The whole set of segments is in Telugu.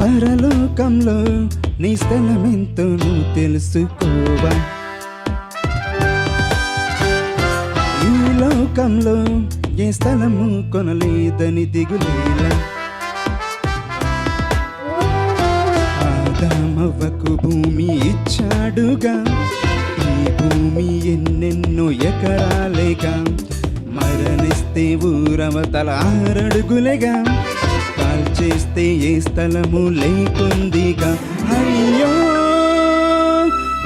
పరలోకంలో నీ స్థలమెంతో నువ్వు తెలుసుకోవా? ఈ లోకంలో ఏ స్థలము కొనలేదని దిగులేలా? ఆదామవ్వకు భూమి ఇచ్చాడుగా ఈ భూమి ఎన్నెన్నో ఎకరాలేగా? మరణిస్తే ఊరవతల ఆరడుగులేగా? చేస్తే ఏ స్థలము లేకుందిగా? అయ్యో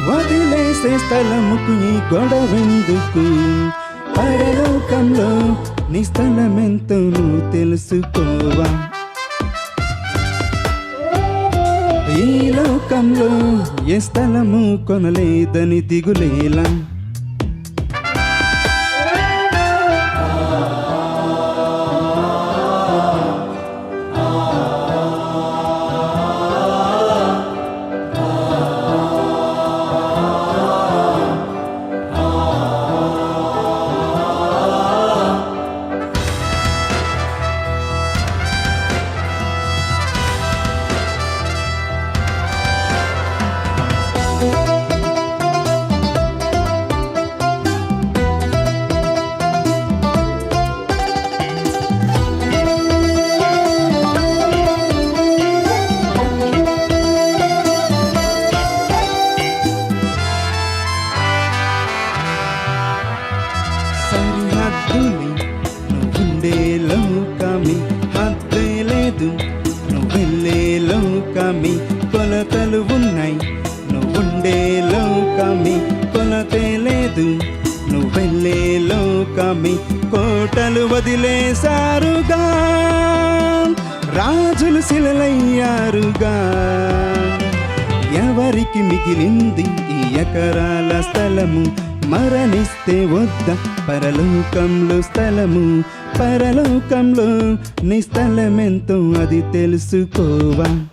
వదిలేసే స్థలముకు ఈ గొడవెందుకు? పరలోకంలో నీ స్థలమెంతో నువ్వు తెలుసుకోవా? ఈ లోకంలో ఏ స్థలము కొనలేదని దిగులేలా? లోకమి కొలతలు ఉన్నాయి. నువ్వుండే లోకమి కొలతే లేదు. నువ్వెళ్ళే లోకమి కోటలు వదిలేశారుగా. రాజులు శిలలయ్యారుగా. ఎవరికి మిగిలింది ఈ ఎకరాల స్థలము? మరణిస్తే వద్ద పరలోకంలో స్థలము. పరలోకంలో నీ స్థలమెంతో అది తెలుసుకోవా?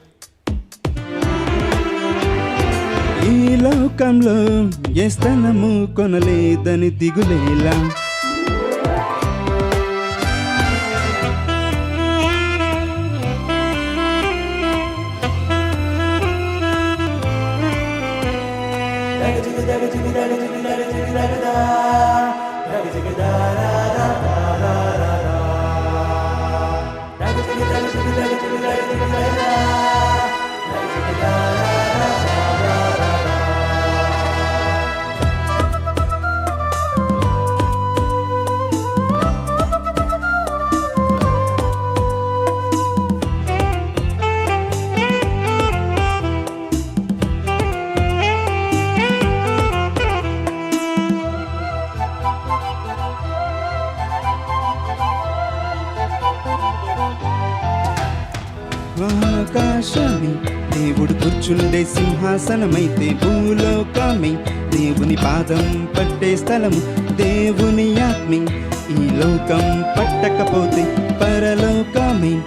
ఈ లోకంలో ఏ స్థలము కొనలేదని దిగులేలా? ఆకాశమే దేవుడు కూర్చుండే సింహాసనమైతే భూలోకమే. దేవుని పాదం పట్టే స్థలము దేవుని ఆత్మే. ఈ లోకం పట్టకపోతే పరలోకమే.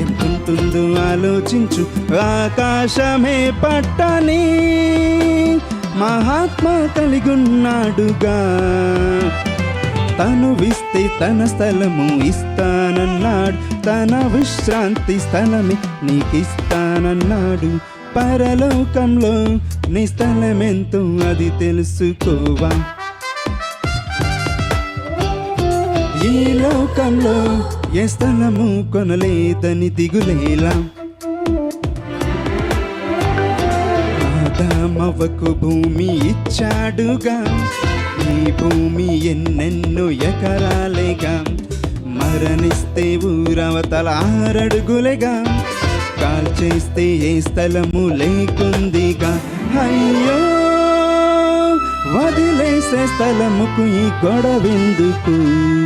ఎంతుంటుందో ఆలోచించు ఆకాశమే పట్టని మహాత్మా కలిగున్నాడుగా. తను విస్తే తన స్థలము ఇస్తానన్నాడు. తన విశ్రాంతి స్థలమే నీకిస్తానన్నాడు. పరలోకంలో నీ స్థలమెంతో అది తెలుసుకోవా? ఈ లోకంలో ఏ స్థలము కొనలేదని దిగులేలా? ఆదామవ్వకు భూమి ఇచ్చాడుగా. భూమి ఎన్నెన్ను ఎకరాలేగా. మరణిస్తే ఊరవతల ఆరడుగులేగా. కాల్ చేస్తే ఏ స్థలము లేకుందిగా. అయ్యో వదిలేసే స్థలముకు ఈ గొడవెందుకు?